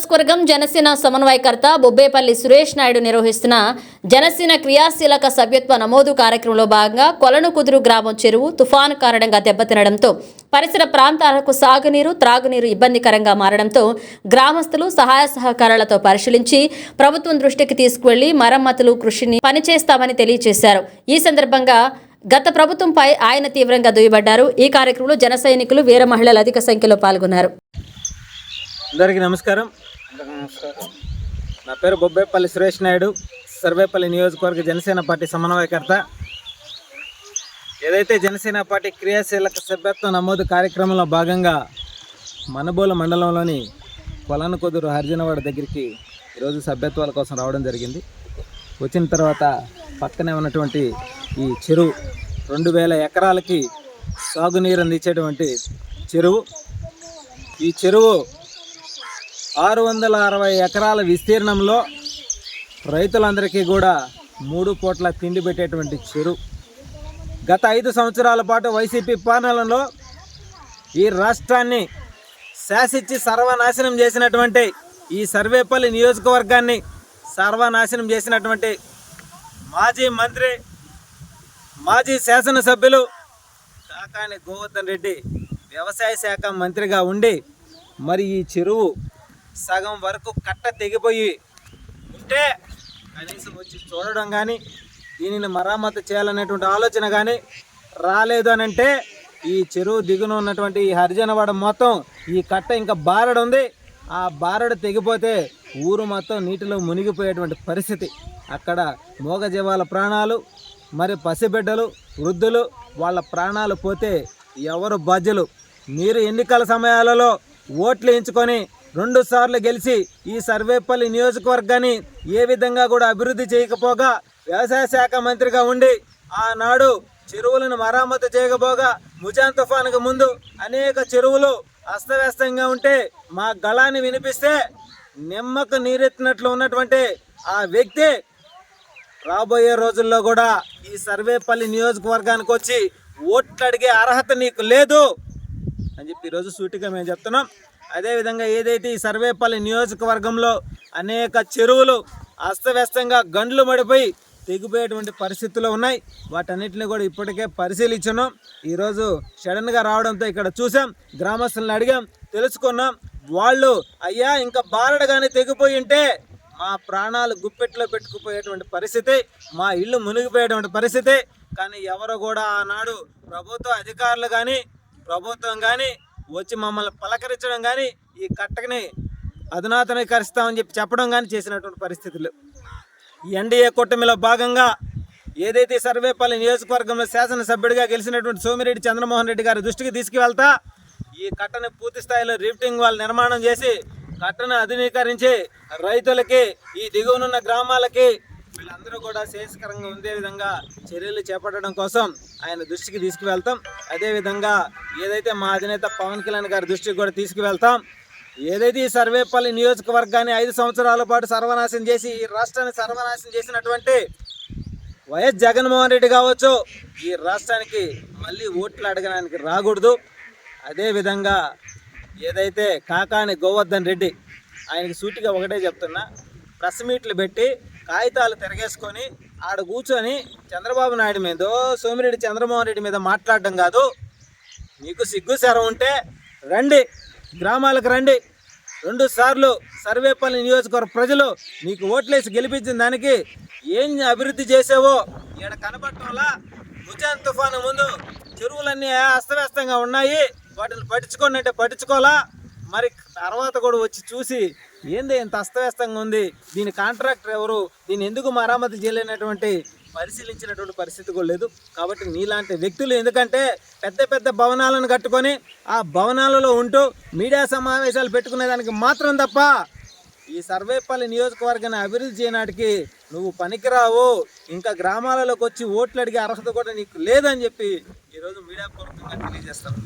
నియోజకవర్గం జనసేన సమన్వయకర్త బొబ్బేపల్లి సురేష్ నాయుడు నిర్వహిస్తున్న జనసేన క్రియాశీలక సభ్యత్వ నమోదు కార్యక్రమంలో భాగంగా కొలనుకుదురు గ్రామం చెరువు తుఫాను కారణంగా దెబ్బతినడంతో పరిసర ప్రాంతాలకు సాగునీరు త్రాగునీరు ఇబ్బందికరంగా మారడంతో గ్రామస్తులు సహాయ సహకారాలతో పరిశీలించి ప్రభుత్వం దృష్టికి తీసుకువెళ్ళి మరమ్మతులు కృషిని పనిచేస్తామని తెలియజేశారు. ఈ సందర్భంగా గత ప్రభుత్వంపై ఆయన తీవ్రంగా దుయ్యబడ్డారు. ఈ కార్యక్రమంలో జన సైనికులు వీర మహిళలు అధిక సంఖ్యలో పాల్గొన్నారు. అందరికీ నమస్కారం. నా పేరు బొబ్బేపల్లి సురేష్ నాయుడు సర్వేపల్లి నియోజకవర్గ జనసేన పార్టీ సమన్వయకర్త. ఏదైతే జనసేన పార్టీ క్రియాశీలక సభ్యత్వ నమోదు కార్యక్రమంలో భాగంగా మనబోలు మండలంలోని కొలనకొదురు హరిజనవాడ దగ్గరికి ఈరోజు సభ్యత్వాల కోసం రావడం జరిగింది. వచ్చిన తర్వాత పక్కనే ఉన్నటువంటి ఈ చెరువు రెండు వేల ఎకరాలకి సాగునీరు అందించేటువంటి చెరువు. ఈ చెరువు ఆరు వందల అరవై ఎకరాల విస్తీర్ణంలో రైతులందరికీ కూడా మూడు కోట్ల తిండి పెట్టేటువంటి చెరువు గత ఐదు సంవత్సరాల పాటు వైసీపీ పాలనలో ఈ రాష్ట్రాన్ని శాసించి సర్వనాశనం చేసినటువంటి ఈ సర్వేపల్లి నియోజకవర్గాన్ని సర్వనాశనం చేసినటువంటి మాజీ మంత్రి మాజీ శాసనసభ్యులు కాకాని గోవర్ధన్ రెడ్డి వ్యవసాయ శాఖ మంత్రిగా ఉండి మరి ఈ చెరువు సగం వరకు కట్ట తెగిపోయి ఉంటే కనీసం వచ్చి చూడడం కానీ దీనిని మరమ్మతు చేయాలనేటువంటి ఆలోచన కానీ రాలేదు అని అంటే ఈ చెరువు దిగున ఉన్నటువంటి ఈ హరిజనవాడ మొత్తం ఈ కట్ట ఇంకా బారడు ఉంది ఆ బారడు తెగిపోతే ఊరు మొత్తం నీటిలో మునిగిపోయేటువంటి పరిస్థితి. అక్కడ మూగజీవాల ప్రాణాలు మరి పసిబిడ్డలు వృద్ధులు వాళ్ళ ప్రాణాలు పోతే ఎవరు బాధ్యులు? మీరు ఎన్నికల సమయాలలో ఓట్లు ఎంచుకొని రెండు సార్లు గెలిచి ఈ సర్వేపల్లి నియోజకవర్గాన్ని ఏ విధంగా కూడా అభివృద్ధి చేయకపోగా వ్యవసాయ శాఖ మంత్రిగా ఉండి ఆనాడు చెరువులను మరామతు చేయకపోగా ముజాన్ తుఫాన్కు ముందు అనేక చెరువులు అస్తవ్యస్తంగా ఉంటే మా గళాన్ని వినిపిస్తే నిమ్మకు నీరెత్తినట్లు ఉన్నటువంటి ఆ వ్యక్తి రాబోయే రోజుల్లో కూడా ఈ సర్వేపల్లి నియోజకవర్గానికి వచ్చి ఓట్లు అడిగే అర్హత నీకు లేదు అని చెప్పి ఈరోజు సూటిగా మేము చెప్తున్నాం. అదేవిధంగా ఏదైతే ఈ సర్వేపల్లి నియోజకవర్గంలో అనేక చెరువులు అస్తవ్యస్తంగా గండ్లు మడిపోయి తెగిపోయేటువంటి పరిస్థితులు ఉన్నాయి. వాటన్నిటిని కూడా ఇప్పటికే పరిశీలించున్నాం. ఈరోజు సడన్గా రావడంతో ఇక్కడ చూసాం గ్రామస్తులను అడిగాం. తెలుసుకున్నాం. వాళ్ళు అయ్యా ఇంకా బారడగానే తెగిపోయి ఉంటే మా ప్రాణాలు గుప్పెట్లో పెట్టుకుపోయేటువంటి పరిస్థితి మా ఇల్లు మునిగిపోయేటువంటి పరిస్థితి. కానీ ఎవరు కూడా ఆనాడు ప్రభుత్వ అధికారులు కానీ ప్రభుత్వం కానీ వచ్చి మమ్మల్ని పలకరించడం కానీ ఈ కట్టకని అధునాతనీకరిస్తామని చెప్పి చెప్పడం కానీ చేసినటువంటి పరిస్థితులు. ఎన్డీఏ కూటమిలో భాగంగా ఏదైతే సర్వేపల్లి నియోజకవర్గంలో శాసనసభ్యుడిగా గెలిచినటువంటి సోమిరెడ్డి చంద్రమోహన్ రెడ్డి గారి దృష్టికి తీసుకువెళ్తా ఈ కట్టను పూర్తి స్థాయిలో రిఫ్టింగ్ వాళ్ళు నిర్మాణం చేసి కట్టను ఆధునీకరించి రైతులకి ఈ దిగువనున్న గ్రామాలకి వీళ్ళందరూ కూడా శ్రేయస్కరంగా ఉండే విధంగా చర్యలు చేపట్టడం కోసం ఆయన దృష్టికి తీసుకువెళ్తాం. అదేవిధంగా ఏదైతే మా అధినేత పవన్ కళ్యాణ్ గారి దృష్టికి కూడా తీసుకువెళ్తాం. ఏదైతే ఈ సర్వేపల్లి నియోజకవర్గాన్ని ఐదు సంవత్సరాల పాటు సర్వనాశనం చేసి ఈ రాష్ట్రాన్ని సర్వనాశనం చేసినటువంటి వైఎస్ జగన్మోహన్ రెడ్డి కావచ్చు ఈ రాష్ట్రానికి మళ్ళీ ఓట్లు అడగడానికి రాకూడదు. అదేవిధంగా ఏదైతే కాకాని గోవర్ధన్ రెడ్డి ఆయనకి సూటిగా ఒకటే చెప్తున్నా ప్రెస్ మీట్లు పెట్టి కాగితాలు తిరగేసుకొని ఆడ కూర్చొని చంద్రబాబు నాయుడు మీద సోమిరెడ్డి చంద్రమోహన్ రెడ్డి మీద మాట్లాడడం కాదు. మీకు సిగ్గు శరం ఉంటే రండి. గ్రామాలకు రండి. రెండు సార్లు సర్వేపల్లి నియోజకవర్గ ప్రజలు నీకు ఓట్లేసి గెలిపించిన దానికి ఏం అభివృద్ధి చేసావో ఈడ కనబడటంలా ముజాన్ తుఫాను ముందు చెరువులన్నీ అస్తవ్యస్తంగా ఉన్నాయి. వాటిని పట్టించుకోనంటే అంటే పట్టించుకోవాలా? మరి తర్వాత కూడా వచ్చి చూసి ఏంది ఇంత అస్తవ్యస్తంగా ఉంది? దీని కాంట్రాక్టర్ ఎవరు? దీన్ని ఎందుకు మరామతి చేయలేనటువంటి పరిశీలించినటువంటి పరిస్థితి కూడా లేదు. కాబట్టి నీలాంటి వ్యక్తులు ఎందుకంటే పెద్ద పెద్ద భవనాలను కట్టుకొని ఆ భవనాలలో ఉంటూ మీడియా సమావేశాలు పెట్టుకునేదానికి మాత్రం తప్ప ఈ సర్వేపల్లి నియోజకవర్గాన్ని అభివృద్ధి చేయనాటికి నువ్వు పనికిరావు. ఇంకా గ్రామాలలోకి వచ్చి ఓట్లు అడిగే అర్హత కూడా నీకు లేదని చెప్పి ఈరోజు మీడియా పూర్వకంగా తెలియజేస్తాను.